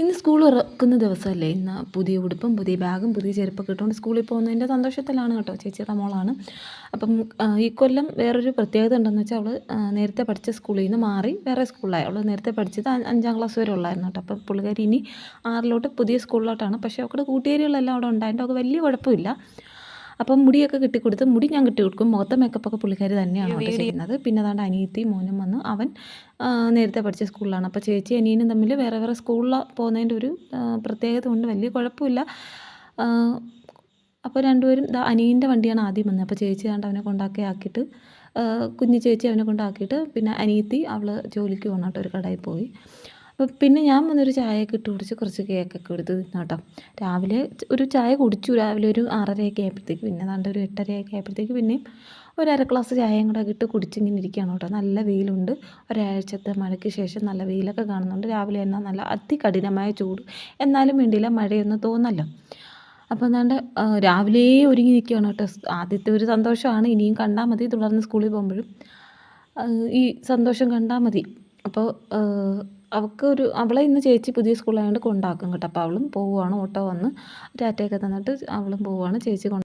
ഇന്ന് സ്കൂൾ തുറക്കുന്ന ദിവസമല്ലേ? ഇന്ന് പുതിയ ഉടുപ്പും പുതിയ ബാഗും പുതിയ ചെരുപ്പൊക്കെ ഇട്ടുകൊണ്ട് സ്കൂളിൽ പോകുന്നതിന്റെ സന്തോഷത്തിലാണ് കേട്ടോ ചേച്ചിയുടെ മോളാണ്. അപ്പം ഈ കൊല്ലം വേറൊരു പ്രത്യേകത ഉണ്ടെന്ന് വെച്ചാൽ അവൾ നേരത്തെ പഠിച്ച സ്കൂളിൽ നിന്ന് മാറി വേറെ സ്കൂളിലായി. അവൾ നേരത്തെ പഠിച്ചത് അഞ്ചാം ക്ലാസ് വരെ ഉള്ളായിരുന്നു കേട്ടോ. അപ്പോൾ പുള്ളിക്കാരി ഇനി ആറിലോട്ട് പുതിയ സ്കൂളിലോട്ടാണ്. പക്ഷേ അവിടെ കൂട്ടുകാരികളെല്ലാം അവിടെ ഉണ്ടായിട്ട് അവൾക്ക് വലിയ കുഴപ്പമില്ല. അപ്പം മുടിയൊക്കെ കെട്ടിക്കൊടുത്ത് മുടി ഞാൻ കെട്ടി കൊടുക്കും മുഖത്തെ മേക്കപ്പൊക്കെ പുള്ളിക്കാർ തന്നെയാണ് അവിടെ ചെയ്യുന്നത്. പിന്നെ അതാണ്ട് അനിയത്തി മോനും വന്ന് അവൻ നേരത്തെ പഠിച്ച സ്കൂളിലാണ്. അപ്പോൾ ചേച്ചി അനിയനും തമ്മിൽ വേറെ വേറെ സ്കൂളിൽ പോകുന്നതിന്റെ ഒരു പ്രത്യേകത കൊണ്ട് വലിയ കുഴപ്പമില്ല. അപ്പോൾ രണ്ടുപേരും അനിയന്റെ വണ്ടിയാണ് ആദ്യം വന്നത്. അപ്പോൾ ചേച്ചി കണ്ട് അവനെ കൊണ്ടാക്കി ആക്കിയിട്ട് കുഞ്ഞു ചേച്ചി അവനെ കൊണ്ടാക്കിയിട്ട് പിന്നെ അനിയത്തി അവൾ ജോലിക്ക് പോകണം കേട്ടോ ഒരു കടയിൽ പോയി. പിന്നെ ഞാൻ വന്നൊരു ചായയൊക്കെ ഇട്ട് കുടിച്ച് കുറച്ച് കേക്കൊക്കെ എടുത്ത് തിന്നു കേട്ടോ രാവിലെ ഒരു ചായ കുടിച്ചു. രാവിലെ ഒരു ആറരയൊക്കെ ആയപ്പോഴത്തേക്ക് പിന്നെ ഏതാണ്ട് ഒരു എട്ടരയൊക്കെ ആയപ്പോഴത്തേക്ക് പിന്നെയും ഒരു അര ഗ്ലാസ് ചായയും കൂടെ ഇട്ട് കുടിച്ചിങ്ങനെ ഇരിക്കുകയാണ് കേട്ടോ. നല്ല വെയിലുണ്ട്. ഒരാഴ്ചത്തെ മഴയ്ക്ക് ശേഷം നല്ല വെയിലൊക്കെ കാണുന്നുണ്ട്. രാവിലെ തന്നെ നല്ല അതികഠിനമായ ചൂട്. എന്നാലും വേണ്ടിയില്ല മഴയൊന്നും തോന്നല്ലോ. അപ്പോൾ എന്താണ്ട് രാവിലെ ഒരുങ്ങി നിൽക്കുകയാണ് കേട്ടോ. ആദ്യത്തെ ഒരു സന്തോഷമാണ്. ഇനിയും കണ്ടാൽ മതി. തുടർന്ന് സ്കൂളിൽ പോകുമ്പോഴും ഈ സന്തോഷം കണ്ടാൽ മതി. അപ്പോൾ അവൾക്ക് ഒരു അവളെ ഇന്ന് ചേച്ചി പുതിയ സ്കൂളായതുകൊണ്ട് കൊണ്ടാക്കും കേട്ടോ. അപ്പോൾ അവളും പോവുകയാണ് ഓട്ടോ വന്ന് ടാറ്റയൊക്കെ തന്നിട്ട് അവളും പോവുകയാണ് ചേച്ചി കൊണ്ട്